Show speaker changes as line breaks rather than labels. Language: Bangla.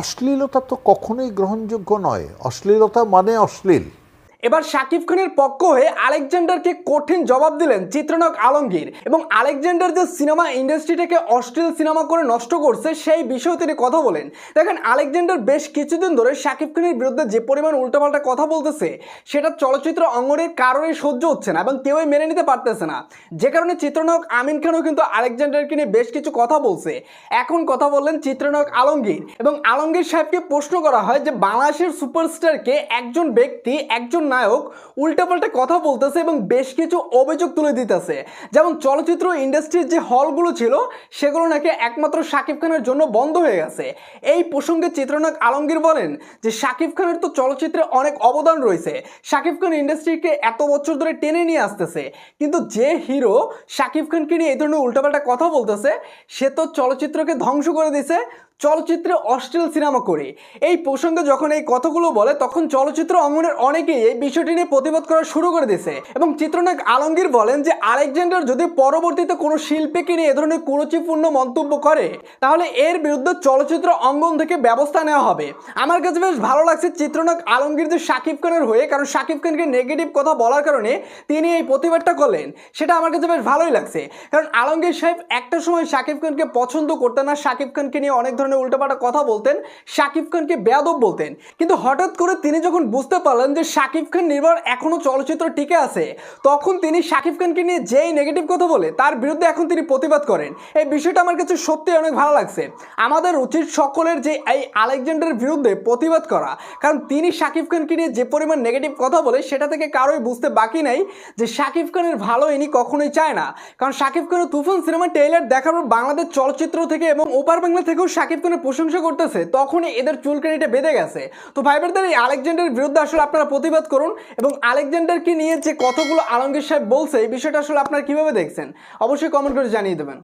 অশ্লীলতা তো কখনোই গ্রহণযোগ্য নয়। অশ্লীলতা মানে অশ্লীল।
এবার শাকিব খানের পক্ষ হয়ে আলেকজান্ডারকে কঠিন জবাব দিলেন চিত্রনক আলমগীর এবং আলেকজান্ডার যে সিনেমা ইন্ডাস্ট্রিটাকে অশ্লীল সিনেমা করে নষ্ট করছে, সেই বিষয়ে তিনি কথা বলেন। দেখেন, আলেকজান্ডার বেশ কিছুদিন ধরে শাকিব খানের বিরুদ্ধে যে পরিমাণ উল্টোপাল্টা কথা বলতেছে, সেটা চলচ্চিত্র অঙ্গনের কারোরই সহ্য হচ্ছে না এবং কেউই মেনে নিতে পারতেছে না। যে কারণে চিত্রনায়ক আমিন খানও কিন্তু আলেকজান্ডারকে নিয়ে বেশ কিছু কথা বলছে। এখন কথা বললেন চিত্রনায়ক আলমগীর এবং আলমগীর সাহেবকে প্রশ্ন করা হয় যে, বাংলাদেশের সুপারস্টারকে একজন ব্যক্তি, একজন নায়ক উল্টাপাল্টা কথা বলতেছে এবং বেশ কিছু অভিযোগ তুলে দিতেছে। যেমন চলচ্চিত্র ইন্ডাস্ট্রির যে হলগুলো ছিল, সেগুলো নাকি একমাত্র শাকিব খানের জন্য বন্ধ হয়ে গেছে। এই প্রসঙ্গে চিত্রনায়ক আলমগীর বলেন যে, শাকিব খানের তো চলচ্চিত্রে অনেক অবদান রয়েছে। শাকিব খান ইন্ডাস্ট্রিকে এত বছর ধরে টেনে নিয়ে আসতেছে। কিন্তু যে হিরো শাকিব খানকে নিয়ে এই ধরনের উল্টাপাল্টা কথা বলতেছে, সে তো চলচ্চিত্রকে ধ্বংস করে দিছে চলচ্চিত্রে অশ্লীল সিনেমা করে। এই প্রসঙ্গে যখন এই কথাগুলো বলে, তখন চলচ্চিত্র অঙ্গনের অনেকেই এই বিষয়টি নিয়ে প্রতিবাদ করা শুরু করে দিয়েছে। এবং চিত্রনায়ক আলমগীর বলেন যে, আলেকজান্ডার যদি পরবর্তীতে কোনো শিল্পীকে নিয়ে এ ধরনের কুরুচিপূর্ণ মন্তব্য করে, তাহলে এর বিরুদ্ধে চলচ্চিত্র অঙ্গন থেকে ব্যবস্থা নেওয়া হবে। আমার কাছে বেশ ভালো লাগছে চিত্রনায়ক আলমগীর যে শাকিব খানের হয়ে, কারণ শাকিব খানকে নেগেটিভ কথা বলার কারণে তিনি এই প্রতিবাদটা করলেন। সেটা আমার কাছে বেশ ভালোই লাগছে। কারণ আলমগীর সাহেব একটা সময় শাকিব খানকে পছন্দ করতেন না। শাকিব খানকে নিয়ে অনেক ধরনের উল্টাপাল্টা কথা বলতেন, শাকিব খানকে বেয়াদব বলতেন। কিন্তু হঠাৎ করে তিনি যখন বুঝতে পারলেন যে শাকিব খান নির্ভর এখনও চলচ্চিত্র টিকে আছে, তখন তিনি শাকিব খানকে নিয়ে যেই নেগেটিভ কথা বলে, তার বিরুদ্ধে এখন তিনি প্রতিবাদ করেন। এই বিষয়টা আমার কাছে সত্যি অনেক ভালো লাগছে। আমাদের উচিত সকলের যে এই আলেকজান্ডারের বিরুদ্ধে প্রতিবাদ করা, কারণ তিনি শাকিব খানকে নিয়ে যে পরিমাণ নেগেটিভ কথা বলে, সেটা থেকে কারোই বুঝতে বাকি নেই যে শাকিব খানের ভালো ইনি কখনোই চায় না। কারণ শাকিব খানের তুফান সিনেমা ট্রেলার দেখার পর বাংলাদেশ চলচ্চিত্র থেকে এবং ওপার বাংলা থেকেও শাকিব খানের প্রশংসা করতেছে, তখনই এদের চুলকানিটা বেঁধে গেছে। তো ভাইবারদের এই আলেকজান্ডারের বিরুদ্ধে আসলে আপনারা প্রতিবাদ করুন এবং আলেকজান্ডারকে নিয়ে যে কথাগুলো আলমগীর সাহেব বলছে, এই বিষয়টা আসলে আপনারা কীভাবে দেখছেন? অবশ্যই কমেন্ট করে জানিয়ে দেবেন।